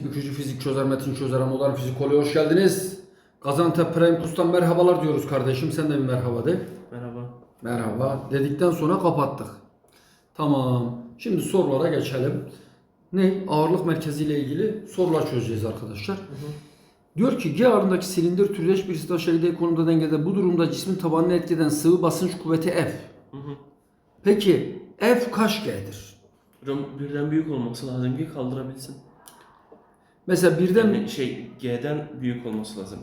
Fizik Bükücü Fizik Çözer Metin Çözer Modern Fizik Kolye hoş geldiniz. Gaziantep Prime Kurs'tan merhabalar diyoruz kardeşim. Sen de bir merhaba de. Merhaba. Merhaba dedikten sonra kapattık. Tamam. Şimdi sorulara geçelim. Ne? Ağırlık merkezi ile ilgili sorular çözeceğiz arkadaşlar. Diyor ki G ağırlığındaki silindir türdeş bir ısıda şekilde konumda dengede. Bu durumda cismin tabanını etkeden sıvı basınç kuvveti F. Hı hı. Peki F kaç G'dir? Hocam birden büyük olması lazım ki kaldırabilsin. Mesela birden Yani şey G'den büyük olması lazım.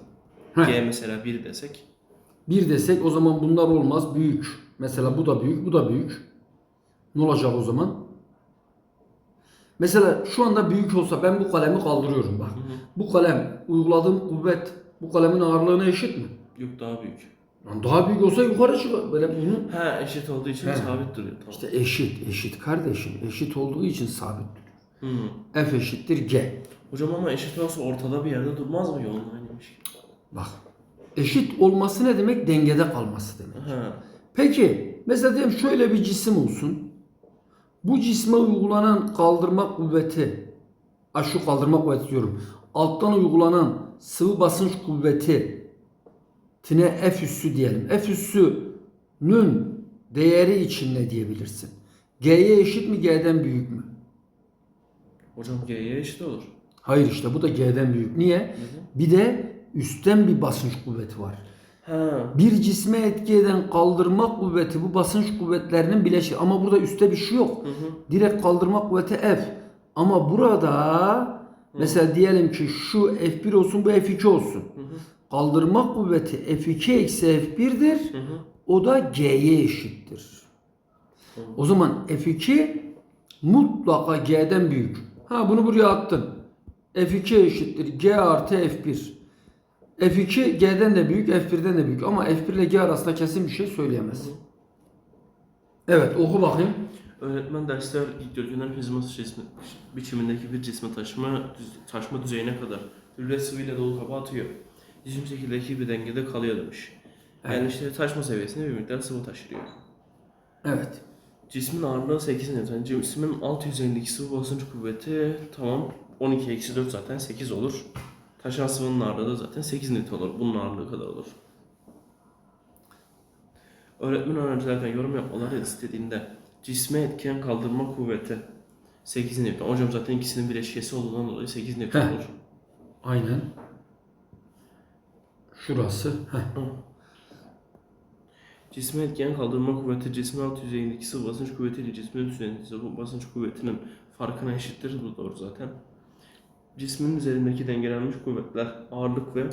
Heh. G mesela 1 desek. Bir desek o zaman bunlar olmaz. Büyük. Mesela bu da büyük, bu da büyük. Ne olacak o zaman? Mesela şu anda büyük olsa ben bu kalemi kaldırıyorum bak. Bu kalem uyguladığım kuvvet bu kalemin ağırlığına eşit mi? Yok daha büyük. Lan daha büyük olsa yukarı çıkar. Böyle bunu Ha eşit olduğu için He. sabit duruyor. Tamam. işte eşit, eşit kardeşim. Eşit olduğu için sabit duruyor. Hı. F eşittir G. Hocam ama eşit olsa ortada bir yerde durmaz mı yolun aynıymış? Bak. Eşit olması ne demek? Dengede kalması demek. Ha. Peki mesela diyelim şöyle bir cisim olsun. Bu cisme uygulanan kaldırma kuvveti, ha şu kaldırma kuvveti diyorum. Alttan uygulanan sıvı basınç kuvveti tine F üssü diyelim. F üssünün değeri için ne diyebilirsin? G'ye eşit mi G'den büyük mü? Hocam G'ye eşit olur. Hayır işte bu da G'den büyük. Niye? Bir de üstten bir basınç kuvveti var. Ha. Bir cisme etki eden kaldırma kuvveti bu basınç kuvvetlerinin bileşiği. Ama burada üstte bir şey yok. Hı hı. Direkt kaldırma kuvveti F. Ama burada mesela diyelim ki şu F1 olsun bu F2 olsun. Hı hı. Kaldırma kuvveti F2 eksi F1'dir. Hı hı. O da G'ye eşittir. Tamam. O zaman F2 mutlaka G'den büyük. Ha bunu buraya attın. F2 eşittir G artı F1. F2 G'den de büyük, F1'den de büyük. Ama F1 ile G arasında kesin bir şey söyleyemez. Evet oku bakayım. Öğretmen dersler dikdörtgen prizması cismi, biçimindeki bir cismi taşıma, düz- taşma düzeyine kadar hülle sıvıyla dolu kaba atıyor. Cisim şekildeki bir dengede kalıyor demiş. Yani işte taşma seviyesinde bir miktar sıvı taşırıyor. Evet. Cismin ağırlığı 8 Newton. Cismin alt yüzeyindeki sıvı basınç kuvveti tamam 12 eksi 4 zaten 8 olur. Taşan sıvının ağırlığı da zaten 8 Newton olur. Bunun ağırlığı kadar olur. Öğretmen öğrencilerden yorum yapmaları istediğinde cisme etken kaldırma kuvveti 8 Newton. Hocam zaten ikisinin bileşkesi olduğundan dolayı 8 Newton Heh. olur. Aynen. Şurası. Heh. Cisme etken kaldırma kuvveti cismin alt yüzeyindeki sıvı basınç kuvvetiyle cismin üst yüzeyindeki sıvı basınç kuvvetinin farkına eşittir. Bu doğru zaten. Cismin üzerindeki dengelenmiş kuvvetler ağırlık ve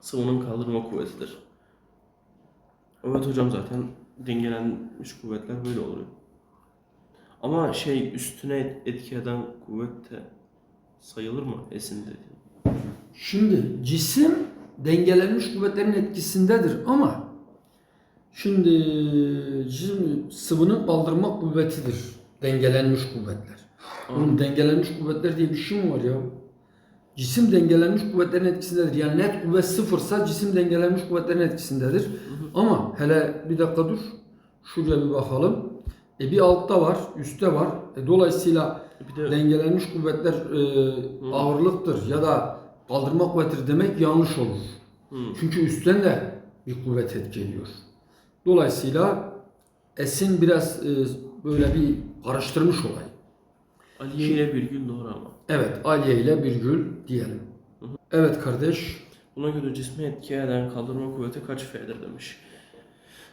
sıvının kaldırma kuvvetidir. Evet hocam zaten dengelenmiş kuvvetler böyle oluyor. Ama şey üstüne etki eden kuvvet de sayılır mı esin dediğim? Şimdi cisim dengelenmiş kuvvetlerin etkisindedir ama şimdi cisim sıvının kaldırma kuvvetidir. Dengelenmiş kuvvetler. Oğlum dengelenmiş kuvvetler diye bir şey mi var ya? Cisim dengelenmiş kuvvetlerin etkisindedir. Yani net kuvvet sıfırsa cisim dengelenmiş kuvvetlerin etkisindedir. Ama hele bir dakika dur. Şuraya bir bakalım. E bir altta var, üstte var. E dolayısıyla Bir de dengelenmiş kuvvetler e, ağırlıktır ya da kaldırma kuvvetidir demek yanlış olur. Hı. Çünkü üstten de bir kuvvet etki ediyor. Dolayısıyla Esin biraz e, böyle bir karıştırmış olay. Aliye ile Birgül doğru ama. Evet, Aliye ile Birgül diyelim. Evet kardeş. Buna göre cisme etki eden kaldırma kuvveti kaç F'dir demiş.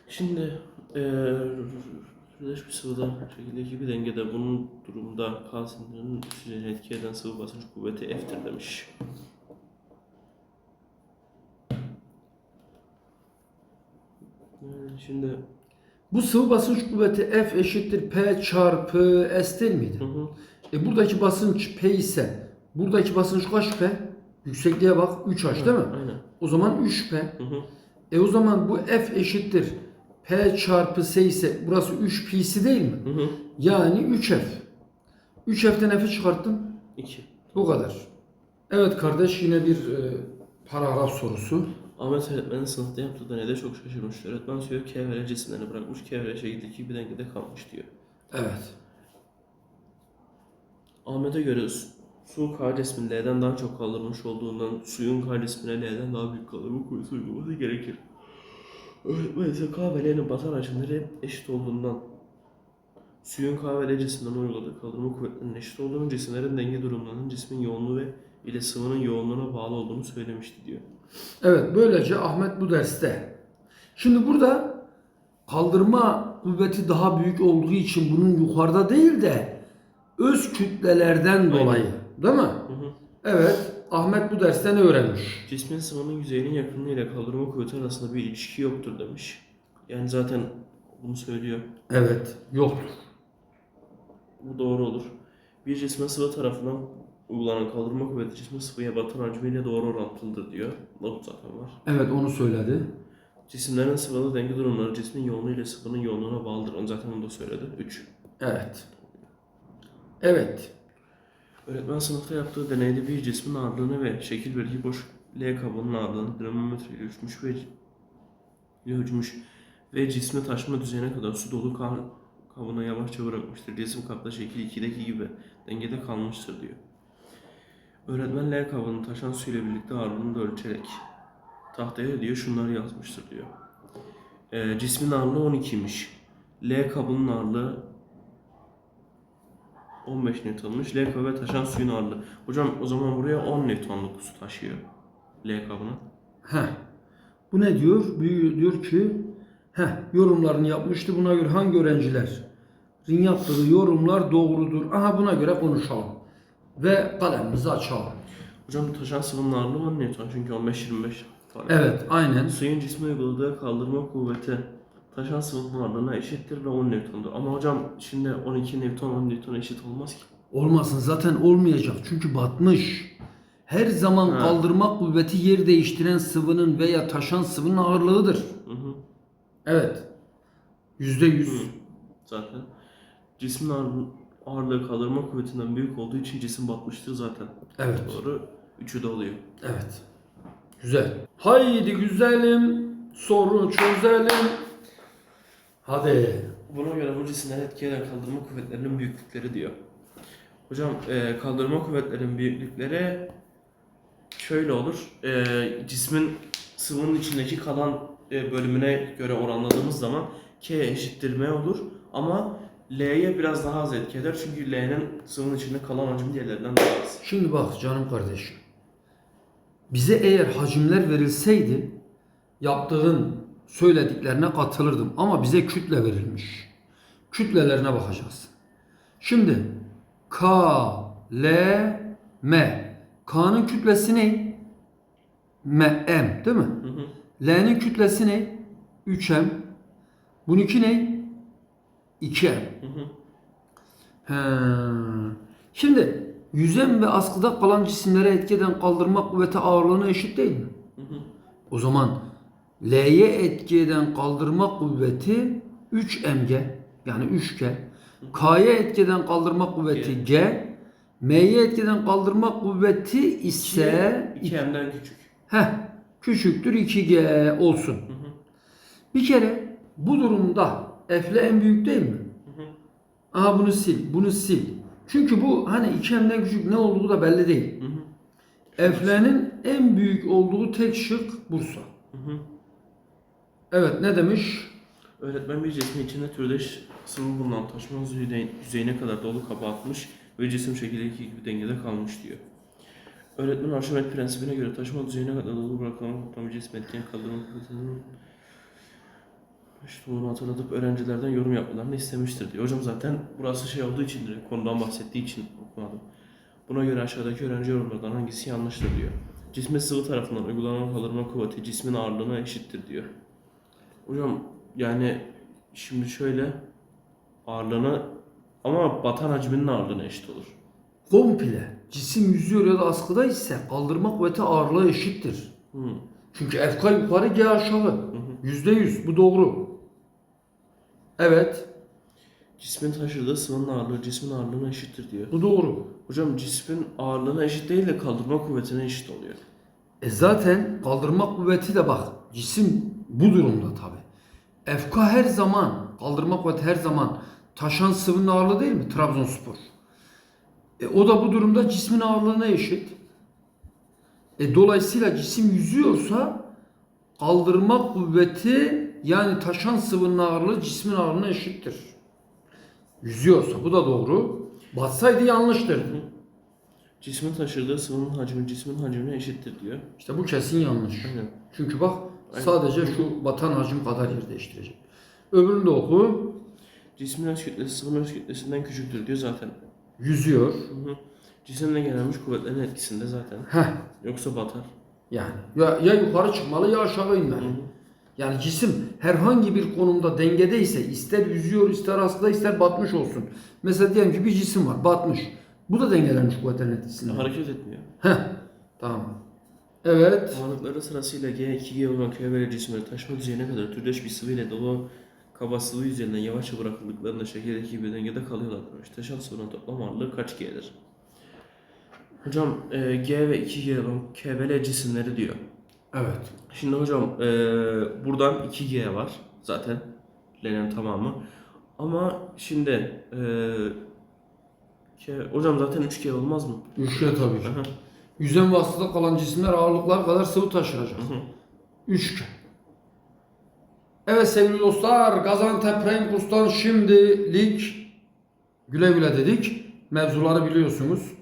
Şimdi eee Rüdeş bir sıvıda şekildeki bir dengede bunun durumda K sinirinin üzerine etki eden sıvı basınç kuvveti F'tir demiş. Yani Şimdi Bu sıvı basınç kuvveti F eşittir P çarpı S değil miydi? hı hı, E buradaki basınç P ise buradaki basınç kaç P? Yüksekliğe bak 3H değil mi? Aynen. O zaman 3P. Hı hı. E o zaman bu F eşittir P çarpı S ise burası 3P'si değil mi? Hı hı. Yani 3F. 3F'ten F'i çıkarttım. 2. Bu kadar. Evet kardeş yine bir e, paragraf sorusu. Ahmet öğretmenin sınıfta yaptığı deneyde çok şaşırmış. Öğretmen diyor K ve L cisimlerini bırakmış. K ve L şekildeki bir dengede kalmış diyor. Evet. Ahmet'e göre Su K cismin L'den daha çok kaldırmış olduğundan suyun K cismine L'den daha büyük kaldırma kuvveti uygulaması gerekir. Öğretmen ise K ve L'nin batar hacimleri eşit olduğundan suyun K ve L cisminden uyguladığı kaldırma kuvvetlerinin eşit olduğunu cisimlerin denge durumlarının cismin yoğunluğu ve ile sıvının yoğunluğuna bağlı olduğunu söylemişti diyor. Evet böylece Ahmet bu derste. Şimdi burada kaldırma kuvveti daha büyük olduğu için bunun yukarıda değil de öz kütlelerden dolayı değil mi? Hı hı. Evet Ahmet bu derste ne öğrenmiş? Cismin sıvının yüzeyinin yakınlığı ile kaldırma kuvveti arasında bir ilişki yoktur demiş. Yani zaten bunu söylüyor. Evet yoktur. Bu doğru olur. Bir cisme sıvı tarafından uygulanan kaldırma kuvveti cismin sıvıya batan hacmiyle doğru orantılıdır diyor. Not zaten var. Evet onu söyledi. Cisimlerin sıvıda denge durumları cismin yoğunluğu ile sıvının yoğunluğuna bağlıdır. Onu zaten onu da söyledi. 3. Evet. Evet. Öğretmen sınıfta yaptığı deneyde bir cismin ağırlığını ve şekil verici boş L kabının ağırlığını dinamometre ile ölçmüş ve ile ölçmüş ve cismi taşma düzeyine kadar su dolu kar kabına yavaşça bırakmıştır. Cisim kapta şekil 2'deki gibi dengede kalmıştır diyor. Öğretmen L kabının taşan suyla birlikte ağırlığını da ölçerek tahtaya diyor şunları yazmıştır diyor. Ee, cismin ağırlığı 12'ymiş. L kabının ağırlığı 15 Newton'muş. L kabı ve taşan suyun ağırlığı. Hocam o zaman buraya 10 Newton'luk su taşıyor. L kabına. Heh. Bu ne diyor? Büyü diyor ki heh, yorumlarını yapmıştı. Buna göre hangi öğrencilerin yaptığı yorumlar doğrudur? Aha buna göre konuşalım. Ve kalemimizi açalım. Hocam taşan sıvının ağırlığı 10 Newton çünkü 15-25 fark. Evet aynen. Suyun cisme uyguladığı kaldırma kuvveti taşan sıvının ağırlığına eşittir ve 10 Newton'dur. Ama hocam şimdi 12 Newton 10 Newton eşit olmaz ki. Olmasın zaten olmayacak çünkü batmış. Her zaman Ha. kaldırma kuvveti yer değiştiren sıvının veya taşan sıvının ağırlığıdır. Hı hı. Evet. Yüzde yüz. Zaten. Cismin ağırlığı, kaldırma kuvvetinden büyük olduğu için cisim batmıştır zaten. Evet. Doğru. Üçü de oluyor. Evet. Güzel. Haydi güzelim. Soru çözelim. Hadi. Buna göre bu cisimleri etkileyen kaldırma kuvvetlerinin büyüklükleri diyor. Hocam e, kaldırma kuvvetlerinin büyüklükleri şöyle olur. E, cismin sıvının içindeki kalan e, bölümüne göre oranladığımız zaman K eşittir M olur. Ama L'ye biraz daha az etki eder. Çünkü L'nin sıvının içinde kalan hacmi diğerlerinden daha az. Şimdi bak canım kardeşim. Bize eğer hacimler verilseydi yaptığın söylediklerine katılırdım. Ama bize kütle verilmiş. Kütlelerine bakacağız. Şimdi K, L, M. K'nın kütlesi ne? M, M değil mi? Hı hı. L'nin kütlesi ne? 3M. Bununki ne? 2M. Hı hı. He. Şimdi yüzem ve askıda kalan cisimlere etki eden kaldırma kuvveti ağırlığına eşit değil mi? Hı hı. O zaman L'ye etki eden kaldırma kuvveti 3mg yani 3G. K'ya etki eden kaldırma kuvveti G. M'ye etki eden kaldırma kuvveti ise 2M'den küçük. heh, küçüktür 2G olsun. Hı hı. Bir kere bu durumda F'le en büyük değil mi? Hı hı. Aha bunu sil, bunu sil. Çünkü bu hani 2M'den küçük ne olduğu da belli değil. Hı hı. F'lerin en büyük olduğu tek şık Bursa. Hı hı. Evet ne demiş? Öğretmen bir cismin içinde türdeş sıvı bulunan taşma yüzeyine, kadar dolu kaba atmış ve cisim şekildeki gibi dengede kalmış diyor. Öğretmen Arşimet prensibine göre taşma düzeyine kadar dolu bırakılan toplam cismin etken kuvvetinin işte bunu hatırlatıp öğrencilerden yorum yapmalarını istemiştir diyor. Hocam zaten burası şey olduğu için direkt konudan bahsettiği için okumadım. Buna göre aşağıdaki öğrenci yorumlardan hangisi yanlıştır diyor. Cisme sıvı tarafından uygulanan kaldırma kuvveti cismin ağırlığına eşittir diyor. Hocam yani şimdi şöyle ağırlığına ama batan hacminin ağırlığına eşit olur. Komple cisim yüzüyor ya da askıda ise kaldırma kuvveti ağırlığa eşittir. Hı. Çünkü FK yukarı G aşağı. Yüzde yüz bu doğru. Evet Cismin taşıdığı sıvının ağırlığı cismin ağırlığına eşittir diyor. bu doğru. Hocam cismin ağırlığına eşit değil de kaldırma kuvvetine eşit oluyor. E zaten kaldırma kuvveti de bak cisim bu durumda tabi. FK her zaman kaldırma kuvveti her zaman taşan sıvının ağırlığı değil mi? Trabzonspor. E, o da bu durumda cismin ağırlığına eşit. E, dolayısıyla cisim yüzüyorsa kaldırma kuvveti yani taşan sıvının ağırlığı cismin ağırlığına eşittir. Yüzüyorsa bu da doğru. Batsaydı yanlıştır. Cismin taşıdığı sıvının hacmi cismin hacmine eşittir diyor. İşte bu kesin yanlış. Aynen. Çünkü bak Aynen. sadece şu batan hacim kadar yer değiştirecek. Öbürünü de oku. Cismin öz kütlesi sıvının öz kütlesinden küçüktür diyor zaten. Yüzüyor. Hı hı. Cisimle gelmiş kuvvetlerin etkisinde zaten. Heh. Yoksa batar. Yani ya, ya yukarı çıkmalı ya aşağı inmeli. Hı hı. Yani cisim herhangi bir konumda dengedeyse ister yüzüyor ister aslında ister batmış olsun. Mesela diyelim ki bir cisim var batmış. Bu da dengelenmiş kuvvetlerin etkisinde. Hareket etmiyor. Heh. Tamam. Evet. Ağırlıkları sırasıyla G, 2G olan köy cisimleri taşma düzeyine kadar türdeş bir sıvı ile dolu kaba sıvı yüzeyinden yavaşça bırakıldıklarında şekildeki bir dengede kalıyorlar demiş. Taşan sıvının toplam ağırlığı kaç G'dir? Hocam e, G ve 2G olan KBL cisimleri diyor. Evet. Şimdi hocam e, buradan 2G var zaten. L'nin tamamı. Ama şimdi e, K, hocam zaten 3G olmaz mı? Üçge tabii ki. Yüzen vasıtada kalan cisimler ağırlıklar kadar sıvı taşıracak. Hı hı. Üçgen. Evet sevgili dostlar Gaziantep Renkus'tan şimdilik güle güle dedik. Mevzuları biliyorsunuz.